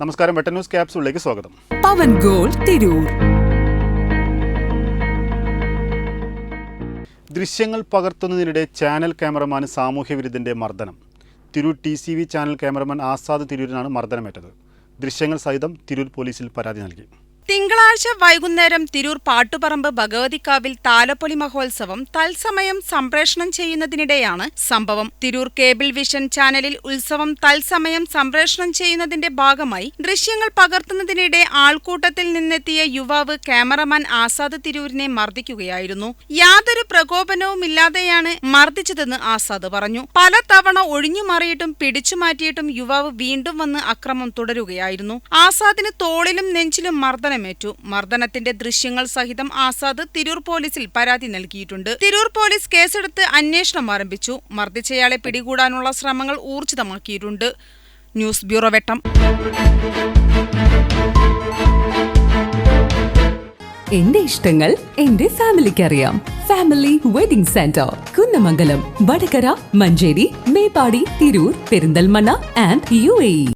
നമസ്കാരം വെട്ട ന്യൂസ് ക്യാപ്സൂളിലേക്ക് സ്വാഗതം. പവൻ ഗോൾ തിരൂർ. ദൃശ്യങ്ങൾ പകർത്തുന്നതിനിടെ ചാനൽ ക്യാമറമാന് സാമൂഹ്യവിരുദ്ധന്റെ മർദ്ദനം. Tirur T C V channel cameraman Azad തിരൂരിനാണ് മർദ്ദനമേറ്റത്. ദൃശ്യങ്ങൾ സഹിതം തിരൂർ പോലീസിൽ പരാതി നൽകി. തിങ്കളാഴ്ച വൈകുന്നേരം തിരൂർ പാട്ടുപറമ്പ് ഭഗവതിക്കാവിൽ താലപ്പൊലി മഹോത്സവം തത്സമയം സംപ്രേഷണം ചെയ്യുന്നതിനിടെയാണ് സംഭവം. തിരൂർ കേബിൾ വിഷൻ ചാനലിൽ ഉത്സവം തത്സമയം സംപ്രേഷണം ചെയ്യുന്നതിന്റെ ഭാഗമായി ദൃശ്യങ്ങൾ പകർത്തുന്നതിനിടെ ആൾക്കൂട്ടത്തിൽ നിന്നെത്തിയ യുവാവ് ക്യാമറമാൻ ആസാദ് തിരൂരിനെ മർദ്ദിക്കുകയായിരുന്നു. യാതൊരു പ്രകോപനവുമില്ലാതെയാണ് മർദ്ദിച്ചതെന്ന് ആസാദ് പറഞ്ഞു. പലതവണ ഒഴിഞ്ഞു മാറിയിട്ടും പിടിച്ചു മാറ്റിയിട്ടും യുവാവ് വീണ്ടും വന്ന് അക്രമം തുടരുകയായിരുന്നു. ആസാദിന് തോളിലും നെഞ്ചിലും മർദ്ദനമേറ്റു മർദ്ദനത്തിന്റെ ദൃശ്യങ്ങൾ സഹിതം ആസാദ് തിരൂർ പോലീസിൽ പരാതി നൽകിയിട്ടുണ്ട്. തിരൂർ പോലീസ് കേസെടുത്ത് അന്വേഷണം ആരംഭിച്ചു. മർദ്ദിച്ചയാളെ പിടികൂടാനുള്ള ശ്രമങ്ങൾ ഊർജിതമാക്കിയിട്ടുണ്ട്. News bureau Vettam. എന്റെ ഇഷ്ടങ്ങൾ എന്റെ ഫാമിലിക്ക് അറിയാം family wedding centre Kunnamangalam Vadakara Manjeri Meppadi Tirur Perinthalmanna and U A